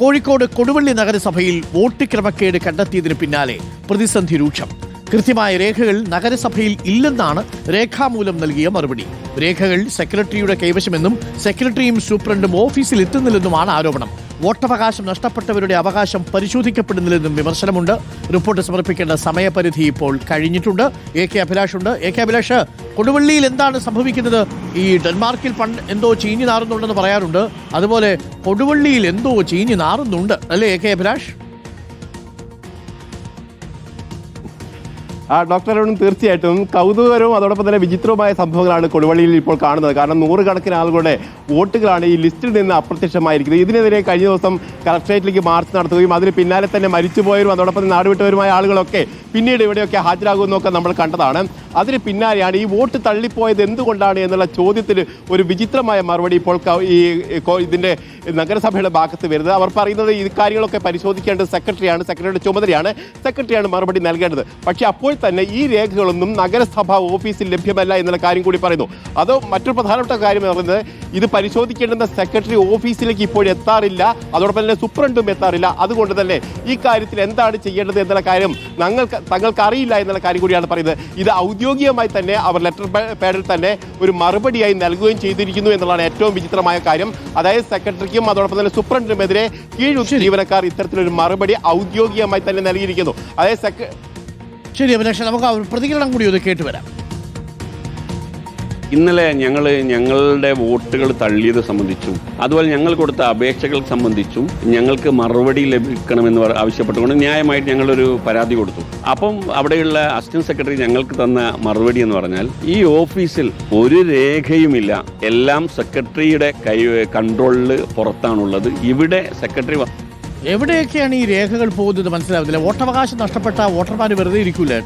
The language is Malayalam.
കോഴിക്കോട് കൊടുവള്ളി നഗരസഭയിൽ വോട്ട് ക്രമക്കേട് കണ്ടെത്തിയതിന് പിന്നാലെ പ്രതിസന്ധി രൂക്ഷം. കൃത്യമായ രേഖകൾ നഗരസഭയിൽ ഇല്ലെന്നാണ് രേഖാമൂലം നൽകിയ മറുപടി. രേഖകൾ സെക്രട്ടറിയുടെ കൈവശമെന്നും സെക്രട്ടറിയും സൂപ്രണ്ടും ഓഫീസിൽ എത്തുന്നില്ലെന്നുമാണ് ആരോപണം. വോട്ടവകാശം നഷ്ടപ്പെട്ടവരുടെ അവകാശം പരിശോധിക്കപ്പെടുന്നില്ലെന്നും വിമർശനമുണ്ട്. റിപ്പോർട്ട് സമർപ്പിക്കേണ്ട സമയപരിധി ഇപ്പോൾ കഴിഞ്ഞിട്ടുണ്ട്. എ കെ അഭിലാഷുണ്ട് എ കെ അഭിലാഷ് കൊടുവള്ളിയിൽ എന്താണ് സംഭവിക്കുന്നത്? ഈ ഡെൻമാർക്കിൽ പണ്ട് എന്തോ ചീഞ്ഞു നാറുന്നുണ്ടെന്ന് പറയാറുണ്ട്. അതുപോലെ കൊടുവള്ളിയിൽ എന്തോ ചീഞ്ഞു നാറുന്നുണ്ട്. അല്ലേ A K Abhilash? Doctor Arun തീർച്ചയായിട്ടും കൗതുകരവും അതോടൊപ്പം തന്നെ വിചിത്രവുമായ സംഭവങ്ങളാണ് കൊടുവള്ളിയിൽ ഇപ്പോൾ കാണുന്നത്. കാരണം നൂറുകണക്കിന് ആളുകളുടെ വോട്ടുകളാണ് ഈ ലിസ്റ്റിൽ നിന്ന് അപ്രത്യക്ഷമായിരിക്കുന്നത്. ഇതിനെതിരെ കഴിഞ്ഞ ദിവസം കളക്ട്രേറ്റിലേക്ക് മാർച്ച് നടത്തുകയും അതിന് പിന്നാലെ തന്നെ മരിച്ചുപോയവരും അതോടൊപ്പം നാടുവിട്ടവരുമായ ആളുകളൊക്കെ പിന്നീട് ഇവിടെയൊക്കെ ഹാജരാകുമെന്നൊക്കെ നമ്മൾ കണ്ടതാണ്. അതിന് പിന്നാലെയാണ് ഈ വോട്ട് തള്ളിപ്പോയത് എന്തുകൊണ്ടാണ് എന്നുള്ള ചോദ്യത്തിന് ഒരു വിചിത്രമായ മറുപടി ഇപ്പോൾ ഈ ഇതിന്റെ നഗരസഭയുടെ ഭാഗത്ത് വരുന്നത്. അവർ പറയുന്നത് ഈ കാര്യങ്ങളൊക്കെ പരിശോധിക്കേണ്ടത് സെക്രട്ടറിയാണ് സെക്രട്ടറിയുടെ ചുമതലയാണ് സെക്രട്ടറിയാണ് മറുപടി നൽകേണ്ടത്. പക്ഷേ അപ്പോൾ തന്നെ ഈ രേഖകളൊന്നും നഗരസഭ ഓഫീസിൽ ലഭ്യമല്ല എന്നുള്ള കാര്യം കൂടി പറയുന്നു. അതോ മറ്റൊരു പ്രധാനപ്പെട്ട കാര്യം എന്ന് പറയുന്നത് ഇത് പരിശോധിക്കേണ്ടുന്ന സെക്രട്ടറി ഓഫീസിലേക്ക് ഇപ്പോൾ എത്താറില്ല അതോടൊപ്പം തന്നെ സൂപ്രണ്ടും എത്താറില്ല. അതുകൊണ്ട് തന്നെ ഈ കാര്യത്തിൽ എന്താണ് ചെയ്യേണ്ടത് എന്നുള്ള കാര്യം ഞങ്ങൾക്ക് തങ്ങൾക്ക് അറിയില്ല എന്നുള്ള കാര്യം കൂടിയാണ് പറയുന്നത്. ഇത് ഔദ്യോഗികമായി തന്നെ അവർ ലെറ്റർ പാഡിൽ തന്നെ ഒരു മറുപടിയായി നൽകുകയും ചെയ്തിരിക്കുന്നു എന്നുള്ളതാണ് ഏറ്റവും വിചിത്രമായ കാര്യം. അതായത് സെക്രട്ടറിക്കും അതോടൊപ്പം തന്നെ സൂപ്രണ്ടിനുമെതിരെ കീഴ് ജീവനക്കാർ ഇത്തരത്തിലൊരു മറുപടി ഔദ്യോഗികമായി തന്നെ നൽകിയിരിക്കുന്നു. അതായത് സെക്ര ശരി അഭിലാഷ് നമുക്ക് പ്രതികരണം കൂടി ഒന്ന് കേട്ടുവരാം. ഇന്നലെ ഞങ്ങൾ ഞങ്ങളുടെ വോട്ടുകൾ തള്ളിയത് സംബന്ധിച്ചും അതുപോലെ ഞങ്ങൾ കൊടുത്ത അപേക്ഷകൾ സംബന്ധിച്ചും ഞങ്ങൾക്ക് മറുപടി ലഭിക്കണമെന്ന് ആവശ്യപ്പെട്ടുകൊണ്ട് ന്യായമായിട്ട് ഞങ്ങളൊരു പരാതി കൊടുത്തു. അപ്പം അവിടെയുള്ള അസിസ്റ്റന്റ് സെക്രട്ടറി ഞങ്ങൾക്ക് തന്ന മറുപടി എന്ന് പറഞ്ഞാൽ ഈ ഓഫീസിൽ ഒരു രേഖയുമില്ല. എല്ലാം സെക്രട്ടറിയുടെ കൈ കൺട്രോളിൽ പുറത്താണുള്ളത്. ഇവിടെ സെക്രട്ടറി എവിടെയൊക്കെയാണ് ഈ രേഖകൾ പോകുന്നത്? മനസ്സിലാവുന്നില്ല. വോട്ടവകാശം നഷ്ടപ്പെട്ട വോട്ടർമാർ വെറുതെ ഇരിക്കൂല